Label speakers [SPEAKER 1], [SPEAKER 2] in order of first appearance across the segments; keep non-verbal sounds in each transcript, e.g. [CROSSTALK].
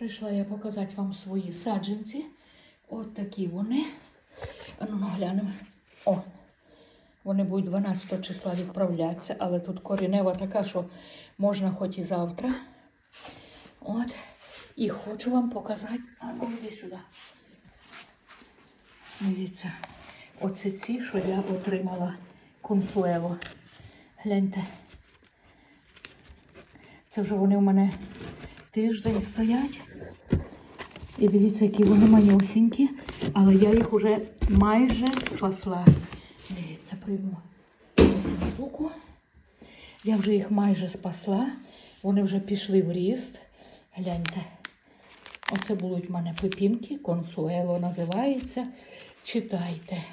[SPEAKER 1] Прийшла я показати вам свої саджанці. От такі вони. Ну глянемо. О, вони будуть 12 числа відправлятися, але тут корінева така, що можна хоч і завтра. От. І хочу вам показати. А ну, іди сюди. Дивіться, оце ці, що я отримала консуело. Гляньте. Це вже вони у мене тиждень стоять. І дивіться, які вони манюсінькі, але я їх вже майже спасла. Дивіться, прийму цю штуку. Я вже їх майже спасла. Вони вже пішли в ріст. Гляньте. Оце будуть в мене пепінки, консуело називається. Читайте.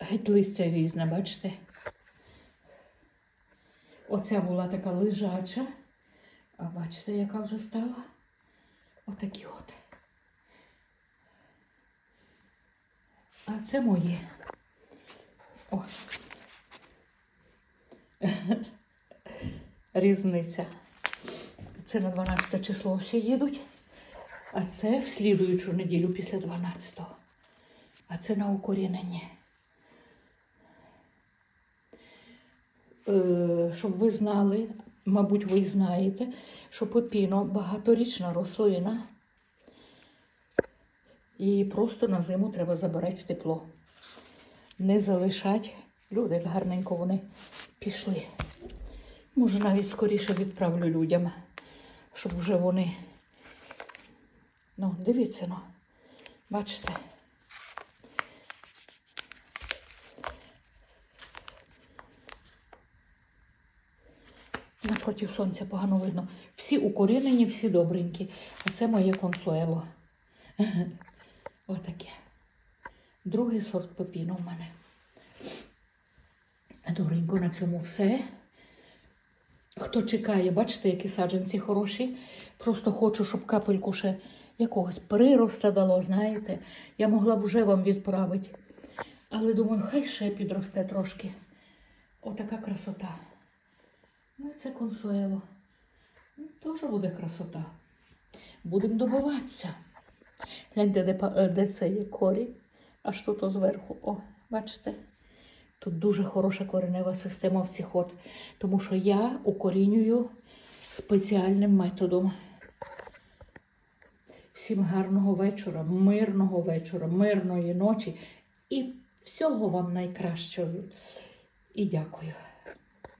[SPEAKER 1] Геть листя різне, бачите? Оця була така лежача. А бачите, яка вже стала? Отакі от. А це моє. О. [LAUGHS] Різниця. Це на 12 число всі їдуть, а це в слідуючу неділю після 12-го. А це на укорінення. Щоб ви знали, мабуть, ви знаєте, що пепіно багаторічна рослина. І просто на зиму треба забирати в тепло. Не залишати. Люди, як гарненько вони пішли. Може, навіть скоріше відправлю людям, щоб вже вони. Ну, дивіться, ну, бачите. Напротив сонця погано видно. Всі укорінені, всі добренькі. А це моє консуело. [LAUGHS] Отаке. Другий сорт пепіну в мене. Добренько на цьому все. Хто чекає, бачите, які саджанці хороші. Просто хочу, щоб капельку ще якогось прироста дало, знаєте. Я могла б вже вам відправити. Але думаю, хай ще підросте трошки. Отака красота. Ну, це консуело. Ну, теж буде красота. Будемо добиватися. Гляньте, де, е, де це є корінь, аж тут зверху. О, бачите? Тут дуже хороша коренева система в цих от, тому що я укорінюю спеціальним методом. Всім гарного вечора, мирного вечора, мирної ночі і всього вам найкращого. І дякую.